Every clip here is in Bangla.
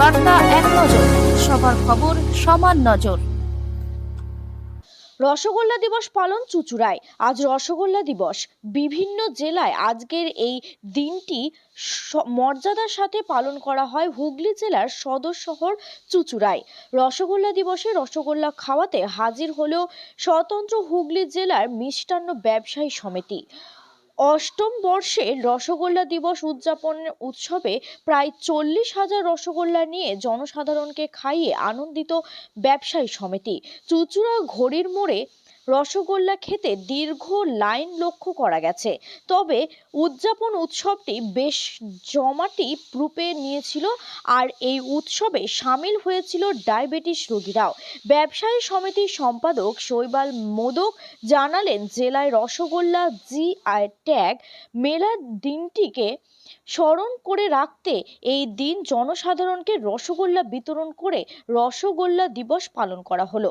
বার্তা এক নজর, সবার খবর সমান নজর। রসগোল্লা দিবস পালন চুচুড়ায়। আজ রসগোল্লা দিবস। বিভিন্ন জেলায় আজকের এই দিনটি মর্যাদার সাথে পালন করা হয় হুগলি জেলার সদর শহর চুচুড়ায়। রসগোল্লা দিবসে রসগোল্লা খাওয়াতে হাজির হলেও স্বতন্ত্র হুগলি জেলার মিষ্টান্ন ব্যবসায়ী সমিতি। অষ্টম বর্ষে রসগোল্লা দিবস উদযাপনের উৎসবে প্রায় চল্লিশ হাজার রসগোল্লা নিয়ে জনসাধারণকে খাইয়ে আনন্দিত ব্যবসায়ী সমিতি। চুঁচুড়া ঘড়ির মোড়ে রসগোল্লা খেতে দীর্ঘ লাইন লক্ষ্য করা গেছে। তবে উদযাপন উৎসবটি বেশ জমাটি রূপে নিয়েছিল আর এই উৎসবে সামিল হয়েছিল ডায়াবেটিস রোগীরাও। ব্যবসায়ী সমিতির সম্পাদক শৈবাল মোদক জানালেন, জেলায় রসগোল্লা জিআই ট্যাগ মেলার দিনটিকে স্মরণ করে রাখতে এই দিন জনসাধারণকে রসগোল্লা বিতরণ করে রসগোল্লা দিবস পালন করা হলো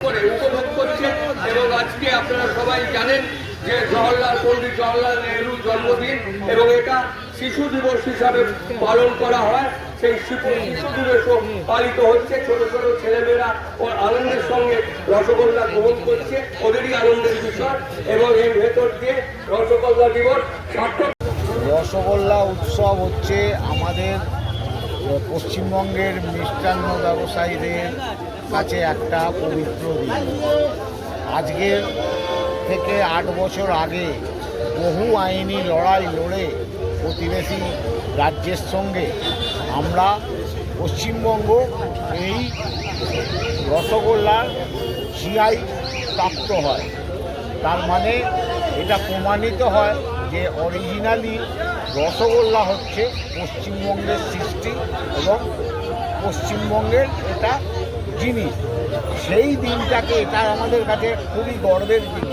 করে উপভোগ করছে এবং আজকে আপনারা সবাই জানেন যে জওয়াহরলাল পণ্ডিত জওয়াহরলাল নেহরুর জন্মদিন এবং এটা শিশু দিবস হিসাবে পালন করা হয়। সেই শিশু শিশু দিবসও পালিত হচ্ছে। ছোট ছোট ছেলেমেয়েরা ও আনন্দের সঙ্গে রসগোল্লা গ্রহণ করছে। ওদেরই আনন্দের বিষয় এবং এর ভেতর দিয়ে রসগোল্লা দিবস সার্থক রসগোল্লা উৎসব হচ্ছে আমাদের পশ্চিমবঙ্গের মিষ্টান্ন ব্যবসায়ীদের কাছে একটা পবিত্র দিন। আজকের থেকে আট বছর আগে বহু আইনি লড়াই লড়ে প্রতিবেশী রাজ্যের সঙ্গে আমরা পশ্চিমবঙ্গ, এই রসগোল্লার জিআই প্রাপ্ত হয়। তার মানে এটা প্রমাণিত হয় যে অরিজিনালি রসগোল্লা হচ্ছে পশ্চিমবঙ্গের সৃষ্টি এবং পশ্চিমবঙ্গের এটা জিনিস সেই দিনটাকে এটা আমাদের কাছে খুবই গর্বের দিন।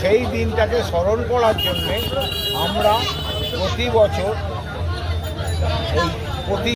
সেই দিনটাকে স্মরণ করার জন্যে আমরা প্রতি বছর এই প্রতি